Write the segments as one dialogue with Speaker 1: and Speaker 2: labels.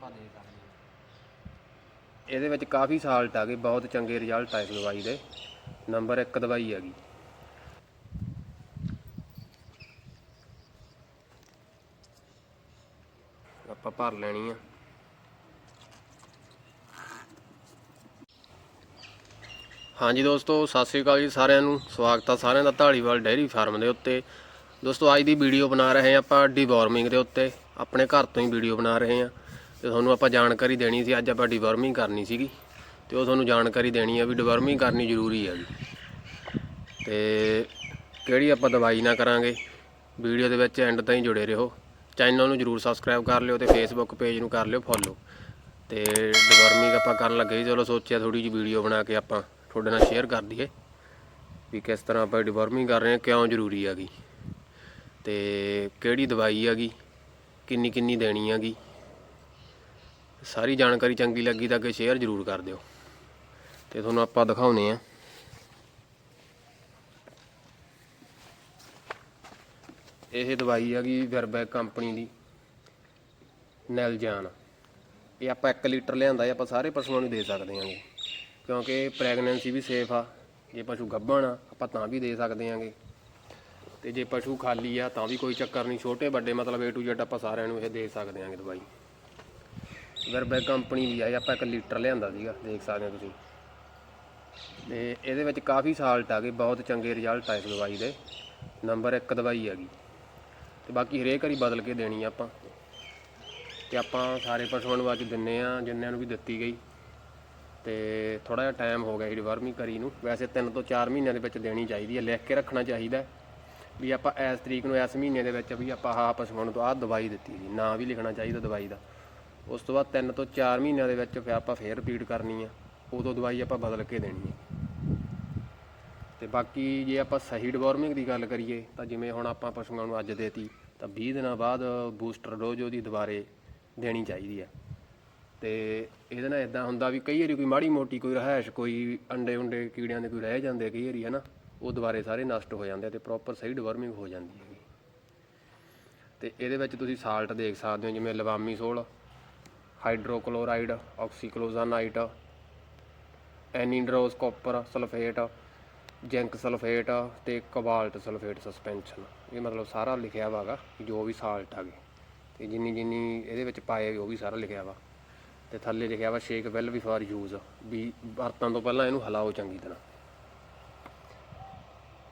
Speaker 1: ਆਪਾਂ ਦੇ ਸਕਦੇ
Speaker 2: ਇਹਦੇ ਵਿੱਚ ਕਾਫੀ ਸਾਲਟ ਆ ਗਏ, ਬਹੁਤ ਚੰਗੇ ਰਿਜ਼ਲਟ ਆਏ ਇਸ ਦਵਾਈ ਦੇ। ਨੰਬਰ 1 ਦਵਾਈ ਹੈਗੀ। ਆਪਾਂ ਭਰ ਲੈਣੀ ਆ। ਹਾਂਜੀ ਦੋਸਤੋ, ਸਤਿ ਸ੍ਰੀ ਅਕਾਲ ਜੀ ਸਾਰਿਆਂ ਨੂੰ। ਸਵਾਗਤ ਆ ਸਾਰਿਆਂ ਦਾ ਢਾਲੀਵਾਲ ਡੇਅਰੀ ਫਾਰਮ ਦੇ ਉੱਤੇ। ਦੋਸਤੋ, ਅੱਜ ਦੀ ਵੀਡੀਓ ਬਣਾ ਰਹੇ ਹਾਂ ਆਪਾਂ ਡੀਵਾਰਮਿੰਗ ਦੇ ਉੱਤੇ। ਆਪਣੇ ਘਰ ਤੋਂ ਹੀ ਵੀਡੀਓ ਬਣਾ ਰਹੇ ਹਾਂ। ਤੇ ਤੁਹਾਨੂੰ ਆਪਾਂ ਜਾਣਕਾਰੀ ਦੇਣੀ ਸੀ, ਅੱਜ ਆਪਾਂ ਡੀਵਾਰਮਿੰਗ ਕਰਨੀ ਸੀਗੀ ਤੇ ਉਹ ਤੁਹਾਨੂੰ ਜਾਣਕਾਰੀ ਦੇਣੀ ਆ ਵੀ ਡੀਵਾਰਮਿੰਗ ਕਰਨੀ ਜ਼ਰੂਰੀ ਹੈ ਜੀ। ਤੇ ਕਿਹੜੀ ਆਪਾਂ ਦਵਾਈ ਨਾ ਕਰਾਂਗੇ, ਵੀਡੀਓ ਦੇ ਵਿੱਚ ਐਂਡ ਤਾਈਂ ਜੁੜੇ ਰਹੋ। ਚੈਨਲ ਨੂੰ ਜਰੂਰ ਸਬਸਕ੍ਰਾਈਬ ਕਰ ਲਿਓ ਤੇ ਫੇਸਬੁੱਕ ਪੇਜ ਨੂੰ ਕਰ ਲਿਓ ਫੋਲੋ ਤੇ ਡਿਵਰਮਿੰਗ ਆਪਾਂ ਕਰਨ ਲੱਗੇ ਸੀ, ਚਲੋ ਸੋਚਿਆ ਥੋੜੀ ਜਿਹੀ ਵੀਡੀਓ ਬਣਾ ਕੇ ਆਪਾਂ ਤੁਹਾਡੇ ਨਾਲ ਸ਼ੇਅਰ ਕਰ ਦਈਏ ਵੀ ਕਿਸ ਤਰ੍ਹਾਂ ਆਪਾਂ ਡਿਵਰਮਿੰਗ ਕਰ ਰਹੇ ਹਾਂ, ਕਿਉਂ ਜ਼ਰੂਰੀ ਹੈਗੀ ਤੇ ਕਿਹੜੀ ਦਵਾਈ ਹੈਗੀ ਕਿੰਨੀ ਕਿੰਨੀ ਦੇਣੀ ਹੈਗੀ ਸਾਰੀ ਜਾਣਕਾਰੀ ਚੰਗੀ ਲੱਗੀ ਤਾਂ ਅੱਗੇ ਸ਼ੇਅਰ ਜ਼ਰੂਰ ਕਰ ਦਿਓ। ਤੇ ਤੁਹਾਨੂੰ ਆਪਾਂ ਦਿਖਾਉਨੇ ਆ। ਇਹ ਦਵਾਈ ਹੈਗੀ ਵਰਬੈਕ ਕੰਪਨੀ ਦੀ ਨੈਲਜਾਨ ਇਹ ਆਪਾਂ 1 ਲੀਟਰ ਲਿਆਂਦਾ ਇਹ ਆਪਾਂ ਸਾਰੇ ਪਸ਼ੂਆਂ ਨੂੰ ਦੇ ਸਕਦੇ ਹਾਂਗੇ ਕਿਉਂਕਿ ਪ੍ਰੈਗਨੈਂਸੀ ਵੀ ਸੇਫ ਆ, ਜੇ ਪਸ਼ੂ ਗੱਭਣ ਆ, ਆਪਾਂ ਤਾਂ ਵੀ ਦੇ ਸਕਦੇ ਹਾਂਗੇ ਤੇ ਜੇ ਪਸ਼ੂ ਖਾਲੀ ਆ, ਤਾਂ ਵੀ ਕੋਈ ਚੱਕਰ ਨਹੀਂ, ਛੋਟੇ ਵੱਡੇ ਮਤਲਬ A to Z ਆਪਾਂ ਸਾਰਿਆਂ ਨੂੰ ਇਹ ਦੇ ਸਕਦੇ ਹਾਂਗੇ ਦਵਾਈ। ਵਰਬੈਕ ਕੰਪਨੀ ਦੀ ਆ ਆਪਾਂ ਇੱਕ ਲੀਟਰ ਲਿਆਂਦਾ ਸੀਗਾ, ਦੇਖ ਸਕਦੇ ਹੋ ਤੁਸੀਂ। ਤੇ ਇਹਦੇ ਵਿੱਚ ਕਾਫੀ ਸਾਲਟ ਆ ਗਏ, ਬਹੁਤ ਚੰਗੇ ਰਿਜ਼ਲਟ ਆ ਇਸ ਦਵਾਈ ਦੇ। ਨੰਬਰ 1 ਦਵਾਈ ਹੈਗੀ। ਤੇ ਬਾਕੀ ਹਰੇਕ ਵਾਰੀ ਬਦਲ ਕੇ ਦੇਣੀ ਆ ਆਪਾਂ। ਤੇ ਆਪਾਂ ਸਾਰੇ ਪਸ਼ੂਆਂ ਨੂੰ ਅੱਜ ਦਿੰਨੇ ਆ, ਜਿੰਨਿਆਂ ਨੂੰ ਵੀ ਦਿੱਤੀ ਗਈ। ਤੇ ਥੋੜਾ ਜਿਹਾ ਟਾਈਮ ਹੋ ਗਿਆ ਜੀ ਡਿਵਰਮਿੰਗ ਕਰੀ ਨੂੰ। ਵੈਸੇ 3 ਤੋਂ 4 ਮਹੀਨਿਆਂ ਦੇ ਵਿੱਚ ਦੇਣੀ ਚਾਹੀਦੀ ਹੈ ਲਿਖ ਕੇ ਰੱਖਣਾ ਚਾਹੀਦਾ ਵੀ ਆਪਾਂ ਇਸ ਤਰੀਕ ਨੂੰ, ਇਸ ਮਹੀਨੇ ਦੇ ਵਿੱਚ ਵੀ ਆਪਾਂ ਆਹ ਪਸ਼ੂਆਂ ਨੂੰ ਤੋਂ ਆਹ ਦਵਾਈ ਦਿੱਤੀ ਜੀ ਨਾਂ ਵੀ ਲਿਖਣਾ ਚਾਹੀਦਾ ਦਵਾਈ ਦਾ। ਉਸ ਤੋਂ ਬਾਅਦ 3 ਤੋਂ 4 ਮਹੀਨਿਆਂ ਦੇ ਵਿੱਚ ਫਿਰ ਆਪਾਂ ਫੇਰ ਰਿਪੀਟ ਕਰਨੀ ਆ। ਉਦੋਂ ਦਵਾਈ ਆਪਾਂ ਬਦਲ ਕੇ ਦੇਣੀ ਹੈ ਤੇ ਬਾਕੀ ਜੇ ਆਪਾਂ ਸਹੀ ਡਵਰਮਿੰਗ ਦੀ ਗੱਲ ਕਰੀਏ, ਤਾਂ ਜਿਵੇਂ ਹੁਣ ਆਪਾਂ ਪਸ਼ੂਆਂ ਨੂੰ ਅੱਜ ਦੇਤੀ, ਤਾਂ 20 ਦਿਨਾਂ ਬਾਅਦ ਬੂਸਟਰ ਡੋਜ਼ ਉਹਦੀ ਦੁਬਾਰੇ ਦੇਣੀ ਚਾਹੀਦੀ ਹੈ ਤੇ ਇਹਦੇ ਨਾਲ ਇਦਾਂ ਹੁੰਦਾ ਵੀ ਕਈ ਵਾਰੀ ਕੋਈ ਮਾੜੀ ਮੋਟੀ ਕੋਈ ਰਹਿائش ਕੋਈ ਅੰਡੇ ਉੰਡੇ ਕੀੜਿਆਂ ਦੇ ਕੋਈ ਰਹਿ ਜਾਂਦੇ ਕਈ ਵਾਰੀ, ਹਨਾ? ਉਹ ਦੁਬਾਰੇ ਸਾਰੇ ਨਸ਼ਟ ਹੋ ਜਾਂਦੇ ਤੇ ਪ੍ਰੋਪਰ ਸਹੀ ਡਵਰਮਿੰਗ ਹੋ ਜਾਂਦੀ ਹੈ ਤੇ ਇਹਦੇ ਵਿੱਚ ਤੁਸੀਂ ਸਾਲਟ ਦੇਖ ਸਕਦੇ ਹੋ, ਜਿਵੇਂ levamisole. Hydrochloride, oxyclozanide anhydrous copper sulphate, zinc sulphate ਤੇ ਕੋਬਾਲਟ ਸਲਫੇਟ ਸਸਪੈਂਸ਼ਨ। ਇਹ ਮਤਲਬ ਸਾਰਾ ਲਿਖਿਆ ਵਾਗਾ ਜੋ ਵੀ ਸਾਲਟ ਆਗੇ ਤੇ ਜਿੰਨੀ ਜਿੰਨੀ ਇਹਦੇ ਵਿੱਚ ਪਾਏ ਉਹ ਵੀ ਸਾਰਾ ਲਿਖਿਆ ਵਾ। ਤੇ ਥੱਲੇ ਲਿਖਿਆ ਵਾ shake well we for use ਵੀ ਵਰਤਣ ਤੋਂ ਪਹਿਲਾਂ ਇਹਨੂੰ ਹਿਲਾਓ ਚੰਗੀ ਤਰ੍ਹਾਂ।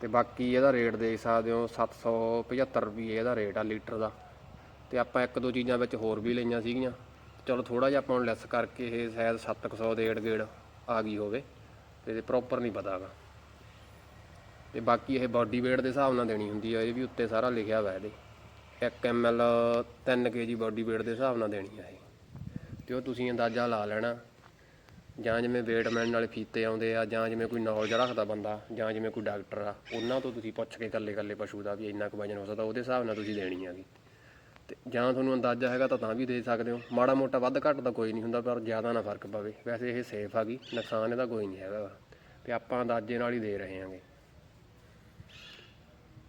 Speaker 2: ਤੇ ਬਾਕੀ ਇਹਦਾ ਰੇਟ ਦੇਖ ਸਕਦੇ ਹੋ 775 ਰੁਪਏ ਇਹਦਾ ਰੇਟ ਆ ਲੀਟਰ ਦਾ। ਤੇ ਆਪਾਂ ਇੱਕ ਦੋ ਚੀਜ਼ਾਂ ਵਿੱਚ ਹੋਰ ਵੀ ਲਈਆਂ ਸੀਗੀਆਂ। ਚਲੋ ਥੋੜਾ ਜਿਹਾ ਆਪਾਂ ਨੂੰ ਲੈਸ ਕਰਕੇ ਇਹ ਸ਼ਾਇਦ 700 ਦੇ ਏੜ ਗੇੜ ਆ ਗਈ ਹੋਵੇ ਤੇ ਇਹ ਪ੍ਰੋਪਰ ਨਹੀਂ ਪਤਾਗਾ ਤੇ ਬਾਕੀ ਇਹ ਬਾਡੀ weight ਦੇ ਹਿਸਾਬ ਨਾਲ ਦੇਣੀ ਹੁੰਦੀ ਆ, ਇਹ ਵੀ ਉੱਤੇ ਸਾਰਾ ਲਿਖਿਆ ਹੋਇਆ ਇਹਦੇ। 1 ml 3 kg ਬਾਡੀ weight ਦੇ ਹਿਸਾਬ ਨਾਲ ਦੇਣੀ ਆ ਇਹ। ਤੇ ਉਹ ਤੁਸੀਂ ਅੰਦਾਜ਼ਾ ਲਾ ਲੈਣਾ, ਜਾਂ ਜਿਵੇਂ ਵੇਟਮੈਨ ਵਾਲੇ ਫੀਤੇ ਆਉਂਦੇ ਆ, ਜਾਂ ਜਿਵੇਂ ਕੋਈ ਨੌਲੇਜ ਰੱਖਦਾ ਬੰਦਾ, ਜਾਂ ਜਿਵੇਂ ਕੋਈ ਡਾਕਟਰ ਆ, ਉਹਨਾਂ ਤੋਂ ਤੁਸੀਂ ਪੁੱਛ ਕੇ ਇਕੱਲੇ ਇਕੱਲੇ ਪਸ਼ੂ ਦਾ ਵੀ ਇੰਨਾ ਕੁ ਵਜਨ ਹੋ ਸਕਦਾ, ਉਹਦੇ ਹਿਸਾਬ ਨਾਲ ਤੁਸੀਂ ਦੇਣੀ ਆਗੀ ਤੇ ਜਾਂ ਤੁਹਾਨੂੰ ਅੰਦਾਜ਼ਾ ਹੈਗਾ ਤਾਂ ਤਾਂ ਵੀ ਦੇ ਸਕਦੇ ਹੋ। ਮਾੜਾ ਮੋਟਾ ਵੱਧ ਘੱਟ ਤਾਂ ਕੋਈ ਨਹੀਂ ਹੁੰਦਾ, ਪਰ ਜ਼ਿਆਦਾ ਨਾ ਫ਼ਰਕ ਪਵੇ। ਵੈਸੇ ਇਹ ਸੇਫ ਆ ਗਈ ਨੁਕਸਾਨ ਇਹਦਾ ਕੋਈ ਨਹੀਂ ਹੈਗਾ ਤੇ ਆਪਾਂ ਅੰਦਾਜ਼ੇ ਨਾਲ ਹੀ ਦੇ ਰਹੇ ਹਾਂਗੇ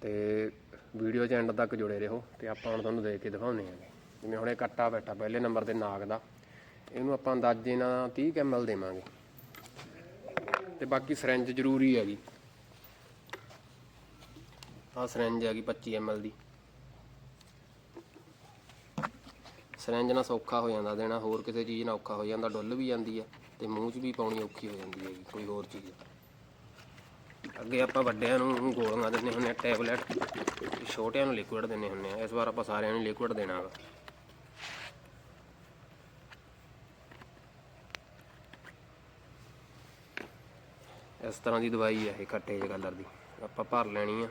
Speaker 2: ਤੇ ਵੀਡੀਓ ਚ ਐਂਡ ਤੱਕ ਜੁੜੇ ਰਹੋ ਤੇ ਆਪਾਂ ਹੁਣ ਤੁਹਾਨੂੰ ਦੇ ਕੇ ਦਿਖਾਉਂਦੇ ਹਾਂਗੇ ਜਿਵੇਂ ਹੁਣ ਇਹ ਕੱਟਾ ਬੈਠਾ ਪਹਿਲੇ ਨੰਬਰ ਤੇ ਨਾਗ ਦਾ, ਇਹਨੂੰ ਆਪਾਂ ਅੰਦਾਜ਼ੇ ਨਾਲ 30 ml ਦੇਵਾਂਗੇ। ਤੇ ਬਾਕੀ ਸਿਰੰਜ ਜ਼ਰੂਰੀ ਹੈਗੀ। ਆਹ ਸਿਰੰਜ ਹੈਗੀ 25 ml ਦੀ। ਸਿਰੰਜ ਨਾਲ ਸੌਖਾ ਹੋ ਜਾਂਦਾ, ਦੇਣਾ ਹੋਰ ਕਿਸੇ ਚੀਜ਼ ਨਾਲ ਔਖਾ ਹੋ ਜਾਂਦਾ, ਡੁੱਲ ਵੀ ਜਾਂਦੀ ਹੈ ਤੇ ਮੂੰਹ 'ਚ ਵੀ ਪਾਉਣੀ ਔਖੀ ਹੋ ਜਾਂਦੀ ਹੈਗੀ, ਕੋਈ ਹੋਰ ਚੀਜ਼। ਅੱਗੇ ਆਪਾਂ ਵੱਡਿਆਂ ਨੂੰ ਗੋਲੀਆਂ ਦਿੰਦੇ ਹੁੰਦੇ ਆ, ਟੈਬਲੇਟ ਤੇ ਛੋਟਿਆਂ ਨੂੰ ਲਿਕੁਇਡ ਦਿੰਦੇ ਹੁੰਦੇ ਆ, ਇਸ ਵਾਰ ਆਪਾਂ ਸਾਰਿਆਂ ਨੂੰ ਲਿਕੁਇਡ ਦੇਣਾ ਵਾ। ਇਸ ਤਰ੍ਹਾਂ ਦੀ ਦਵਾਈ ਹੈ ਇਹ, ਖੱਟੇ ਜਿਹੇ ਕਲਰ ਦੀ। ਆਪਾਂ ਭਰ ਲੈਣੀ ਆ।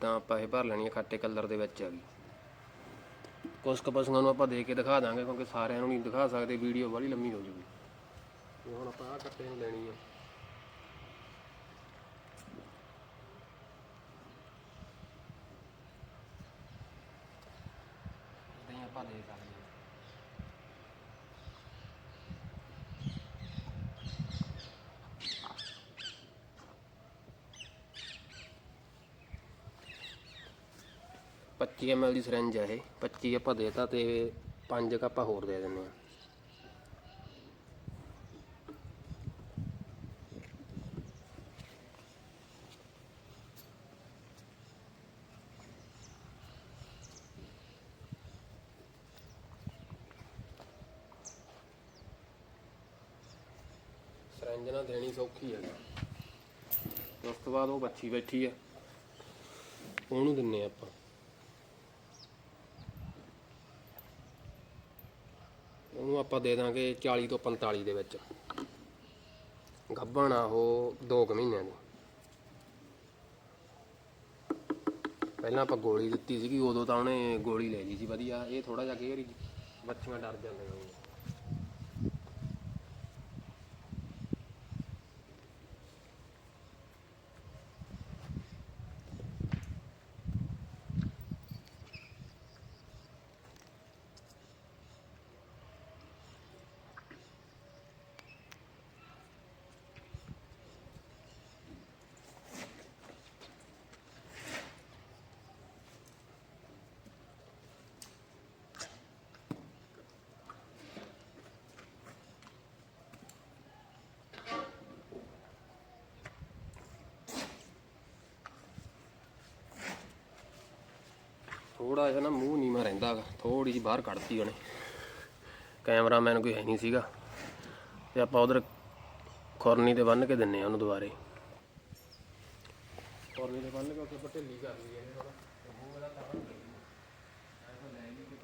Speaker 2: ਇਦਾਂ ਆਪਾਂ ਇਹ ਭਰ ਲੈਣੀ ਆ ਖੱਟੇ ਕਲਰ ਦੇ ਵਿੱਚ ਆ ਗਈ ਕੁਝ ਕੁ ਪਸ਼ੂਆਂ ਨੂੰ ਆਪਾਂ ਦੇ ਕੇ ਦਿਖਾ ਦਾਂਗੇ ਕਿਉਂਕਿ ਸਾਰਿਆਂ ਨੂੰ ਨਹੀਂ ਦਿਖਾ ਸਕਦੇ, ਵੀਡੀਓ ਬੜੀ ਲੰਮੀ ਹੋ ਜੂਗੀ। ਹੁਣ ਆਪਾਂ ਆਹ ਕੱਟੇ ਨੂੰ ਲੈਣੀ ਆ ਇਦਾਂ ਹੀ ਆਪਾਂ ਦੇ ਸਕਦੇ ਹਾਂ 25 ml ਦੀ ਸਿਰੰਜ ਹੈ ਇਹ। 25 ਆਪਾਂ ਦੇਤਾ ਤੇ 5 ਕ ਆਪਾਂ ਹੋਰ ਦੇ ਦਿੰਨੇ ਆ ਸਿਰੰਜ ਨਾਲ ਦੇਣੀ ਸੌਖੀ ਹੈ ਉਸ ਤੋਂ ਬਾਅਦ ਉਹ ਬੱਚੀ ਬੈਠੀ ਹੈ ਉਹਨੂੰ ਦਿੰਨੇ ਆ ਆਪਾਂ। ਉਹਨੂੰ ਆਪਾਂ ਦੇ ਦਾਂਗੇ 40 ਤੋਂ 45 ਦੇ ਵਿੱਚ। ਗੱਭਣ ਆ ਉਹ 2 ਕੁ ਮਹੀਨਿਆਂ ਦੀ। ਪਹਿਲਾਂ ਆਪਾਂ ਗੋਲੀ ਦਿੱਤੀ ਸੀਗੀ, ਉਦੋਂ ਤਾਂ ਉਹਨੇ ਗੋਲੀ ਲੈ ਲਈ ਸੀ, ਵਧੀਆ। ਇਹ ਥੋੜਾ ਜਿਹਾ ਕੇਅਰ ਵਾਰੀ ਬੱਚੀਆਂ ਡਰ ਜਾਂਦੀਆਂ ਨੇ ਥੋੜਾ ਜਿਹਾ ਨਾ ਮੂੰਹ ਨੀਵਾਂ ਰਹਿੰਦਾ ਥੋੜੀ ਜਿਹੀ ਬਾਹਰ ਕੱਢਤੀ ਉਹਨੇ। ਕੈਮਰਾਮੈਨ ਕੋਈ ਹੈ ਨਹੀਂ ਸੀਗਾ, ਤੇ ਆਪਾਂ ਉਧਰ ਖੁਰਨੀ ਤੇ ਬੰਨ ਕੇ ਦਿੰਨੇ ਆ ਉਹਨੂੰ ਦੁਬਾਰੇ। ਖੁਰਨੀ ਤੇ ਬੰਨ ਕੇ ਉੱਥੇ ਆਪਾਂ ਕਰ ਲਈਏ ਇਹਨੇ ਥੋੜਾ ਮੂੰਹ ਇਹਦਾ ਤਾਂ ਲੈ ਲਈ ਕਿ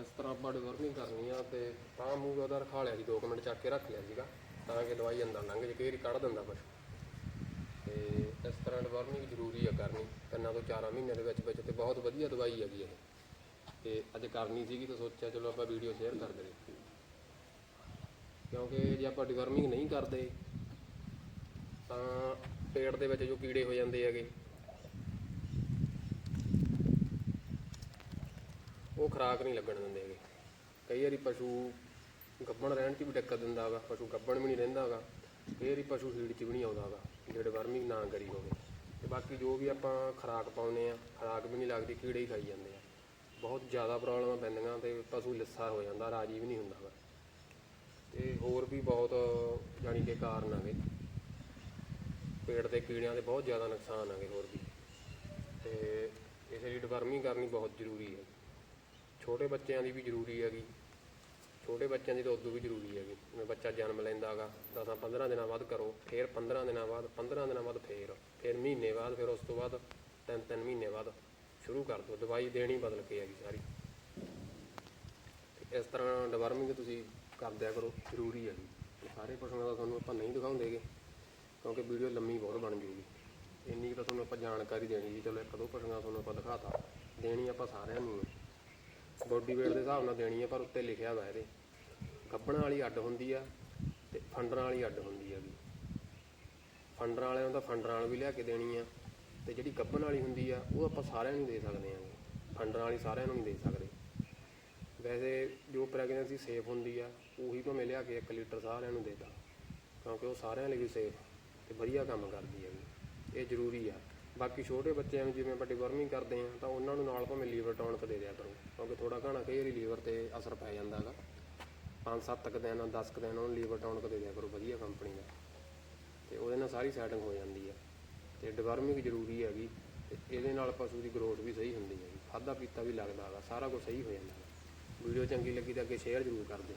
Speaker 2: ਇਸ ਤਰ੍ਹਾਂ ਆਪਾਂ ਡਿਵਰਨਿੰਗ ਕਰਨੀ ਆ ਤੇ ਤਾਂ ਮੂੰਹ ਉਹਦਾ ਰਖਾ ਲਿਆ ਸੀ 2 ਮਿੰਟ ਚੱਕ ਕੇ ਰੱਖ ਲਿਆ ਸੀਗਾ, ਤਾਂ ਕਿ ਦਵਾਈ ਅੰਦਰ ਲੰਘ ਜੇ ਕਈ ਕੱਢ ਦਿੰਦਾ ਕੁਛ। ਤੇ ਇਸ ਤਰ੍ਹਾਂ ਡਿਵਰਨਿੰਗ ਜ਼ਰੂਰੀ ਆ ਕਰਨੀ, ਤਿੰਨਾਂ ਤੋਂ 4 ਮਹੀਨਿਆਂ ਦੇ ਵਿੱਚ ਵਿੱਚ ਤੇ ਬਹੁਤ ਵਧੀਆ ਦਵਾਈ ਹੈਗੀ ਇਹ। ਤੇ ਅੱਜ ਕਰਨੀ ਸੀਗੀ ਤਾਂ ਸੋਚਿਆ ਚਲੋ ਆਪਾਂ ਵੀਡੀਓ ਸ਼ੇਅਰ ਕਰ ਦਈਏ। ਕਿਉਂਕਿ ਜੇ ਆਪਾਂ ਡਿਵਰਮਿੰਗ ਨਹੀਂ ਕਰਦੇ, ਤਾਂ ਪੇਟ ਦੇ ਵਿੱਚ ਜੋ ਕੀੜੇ ਹੋ ਜਾਂਦੇ ਹੈਗੇ ਉਹ ਖੁਰਾਕ ਨਹੀਂ ਲੱਗਣ ਦਿੰਦੇ ਹੈਗੇ। ਕਈ ਵਾਰੀ ਪਸ਼ੂ ਗੱਬਣ ਰਹਿਣ 'ਚ ਵੀ ਦਿੱਕਤ ਦਿੰਦਾ ਹੈਗਾ, ਪਸ਼ੂ ਗੱਬਣ ਵੀ ਨਹੀਂ ਰਹਿੰਦਾ ਹੈਗਾ, ਕਈ ਵਾਰੀ ਪਸ਼ੂ ਹੀੜ 'ਚ ਵੀ ਨਹੀਂ ਆਉਂਦਾ ਹੈਗਾ, ਜਿਹੜੇ ਵਰਮਿੰਗ ਨਾ ਕਰੀ ਹੋਵੇ। ਤੇ ਬਾਕੀ ਜੋ ਵੀ ਆਪਾਂ ਖੁਰਾਕ ਪਾਉਨੇ ਆ ਖੁਰਾਕ ਵੀ ਨਹੀਂ ਲੱਗਦੀ, ਕੀੜੇ ਹੀ ਖਾਈ ਜਾਂਦੇ ਆ। ਬਹੁਤ ਜ਼ਿਆਦਾ ਪ੍ਰੋਬਲਮਾਂ ਪੈਂਦੀਆਂ ਤੇ ਪਸ਼ੂ ਲਿੱਸਾ ਹੋ ਜਾਂਦਾ, ਰਾਜੀ ਵੀ ਨਹੀਂ ਹੁੰਦਾ ਹੈਗਾ। ਤੇ ਹੋਰ ਵੀ ਬਹੁਤ ਜਾਣੀ ਕਿ ਕਾਰਨ ਹੈਗੇ। ਪੇਟ ਦੇ ਕੀੜਿਆਂ ਦੇ ਬਹੁਤ ਜ਼ਿਆਦਾ ਨੁਕਸਾਨ ਹੈਗੇ ਹੋਰ ਵੀ। ਤੇ ਇਸ ਲਈ ਡਿਵਰਮਿੰਗ ਕਰਨੀ ਬਹੁਤ ਜ਼ਰੂਰੀ ਹੈ। ਛੋਟੇ ਬੱਚਿਆਂ ਦੀ ਵੀ ਜ਼ਰੂਰੀ ਹੈਗੀ। ਛੋਟੇ ਬੱਚਿਆਂ ਦੀ ਤਾਂ ਉਦੋਂ ਵੀ ਜ਼ਰੂਰੀ ਹੈਗੀ। ਜਿਵੇਂ ਬੱਚਾ ਜਨਮ ਲੈਂਦਾ ਹੈਗਾ 10 15 ਦਿਨਾਂ ਬਾਅਦ ਕਰੋ ਫਿਰ 15 ਦਿਨਾਂ ਬਾਅਦ 15 ਦਿਨਾਂ ਬਾਅਦ ਫੇਰ, ਫਿਰ ਮਹੀਨੇ ਬਾਅਦ, ਫਿਰ ਉਸ ਤੋਂ ਬਾਅਦ ਤਿੰਨ ਤਿੰਨ ਮਹੀਨੇ ਬਾਅਦ ਸ਼ੁਰੂ ਕਰ ਦਿਓ। ਦਵਾਈ ਦੇਣੀ ਬਦਲ ਕੇ ਹੈਗੀ ਸਾਰੀ। ਇਸ ਤਰ੍ਹਾਂ ਡਿਵਰਮਿੰਗ ਤੁਸੀਂ ਕਰਦਿਆ ਕਰੋ, ਜ਼ਰੂਰੀ ਹੈ ਜੀ ਸਾਰੇ ਪਸ਼ੂਆਂ ਦਾ ਤੁਹਾਨੂੰ ਆਪਾਂ ਨਹੀਂ ਦਿਖਾਉਂਦੇਗੇ ਕਿਉਂਕਿ ਵੀਡੀਓ ਲੰਮੀ ਬਹੁਤ ਬਣ ਜੂਗੀ। ਇੰਨੀ ਕੁ ਤਾਂ ਤੁਹਾਨੂੰ ਆਪਾਂ ਜਾਣਕਾਰੀ ਦੇਣੀ ਜੀ ਚਲੋ ਇੱਕ ਦੋ ਪਸ਼ੂਆਂ ਤੁਹਾਨੂੰ ਆਪਾਂ ਦਿਖਾਤਾ। ਦੇਣੀ ਆਪਾਂ ਸਾਰਿਆਂ ਨੂੰ। ਬੋਡੀ weight ਦੇ ਹਿਸਾਬ ਨਾਲ ਦੇਣੀ ਹੈ ਪਰ ਉੱਤੇ ਲਿਖਿਆ ਵਾ ਇਹਦੇ। ਗੱਬਣਾ ਵਾਲੀ ਅੱਡ ਹੁੰਦੀ ਆ ਤੇ ਫੰਡਰਾਂ ਵਾਲੀ ਅੱਡ ਹੁੰਦੀ ਹੈਗੀ ਫੰਡਰਾਂ ਵਾਲਿਆਂ ਨੂੰ ਤਾਂ ਫੰਡਰਾਂ ਵਾਲ ਵੀ ਲਿਆ ਕੇ ਦੇਣੀ ਆ, ਤੇ ਜਿਹੜੀ ਗੱਬਣ ਵਾਲੀ ਹੁੰਦੀ ਆ, ਉਹ ਆਪਾਂ ਸਾਰਿਆਂ ਨੂੰ ਦੇ ਸਕਦੇ ਆਂਗੇ। ਫੰਡਰਾਂ ਵਾਲੀ ਸਾਰਿਆਂ ਨੂੰ ਨਹੀਂ ਦੇ ਸਕਦੇ। ਵੈਸੇ ਜੋ ਪ੍ਰੈਗਨੈਂਸੀ ਸੇਫ ਹੁੰਦੀ ਆ, ਉਹੀ ਭਾਵੇਂ ਲਿਆ ਕੇ 1 ਲੀਟਰ ਸਾਰਿਆਂ ਨੂੰ ਦੇਦਾ ਕਿਉਂਕਿ ਉਹ ਸਾਰਿਆਂ ਲਈ ਵੀ ਸੇਫ ਤੇ ਵਧੀਆ ਕੰਮ ਕਰਦੀ ਹੈਗੀ ਇਹ ਜ਼ਰੂਰੀ ਆ। ਬਾਕੀ ਛੋਟੇ ਬੱਚਿਆਂ ਨੂੰ ਜਿਵੇਂ ਆਪਾਂ ਡਿਵਰਮਿੰਗ ਕਰਦੇ ਆ, ਤਾਂ ਉਹਨਾਂ ਨੂੰ ਨਾਲ ਭਾਵੇਂ ਲੀਵਰ ਟੌਨਕ ਦੇ ਦਿਆ ਕਰੋ, ਕਿਉਂਕਿ ਥੋੜਾ ਘਣਾ ਕਈ ਵਾਰੀ ਲੀਵਰ ਤੇ ਅਸਰ ਪੈ ਜਾਂਦਾ ਹੈਗਾ। 5-7 ਕੁ ਦਿਨ 10 ਕੁ ਦਿਨ ਉਹਨੂੰ ਲੀਵਰ ਟੌਨਕ ਦੇ ਦਿਆ ਕਰੋ ਵਧੀਆ ਕੰਪਨੀ ਦਾ। ਤੇ ਉਹਦੇ ਨਾਲ ਸਾਰੀ ਸੈਟਿੰਗ ਹੋ ਜਾਂਦੀ ਆ। ਤੇ ਡਿਵਰਮਿੰਗ ਜ਼ਰੂਰੀ ਹੈਗੀ, ਤੇ ਇਹਦੇ ਨਾਲ ਪਸ਼ੂ ਦੀ ਗਰੋਥ ਵੀ ਸਹੀ ਹੁੰਦੀ ਹੈਗੀ। ਖਾਦਾ ਪੀਤਾ ਵੀ ਲੱਗਦਾ ਹੈਗਾ, ਸਾਰਾ ਕੁਝ ਸਹੀ ਹੋ ਜਾਂਦਾ ਹੈਗਾ। ਵੀਡੀਓ ਚੰਗੀ ਲੱਗੀ ਤਾਂ ਅੱਗੇ ਸ਼ੇਅਰ ਜ਼ਰੂਰ ਕਰ ਦਿਓ।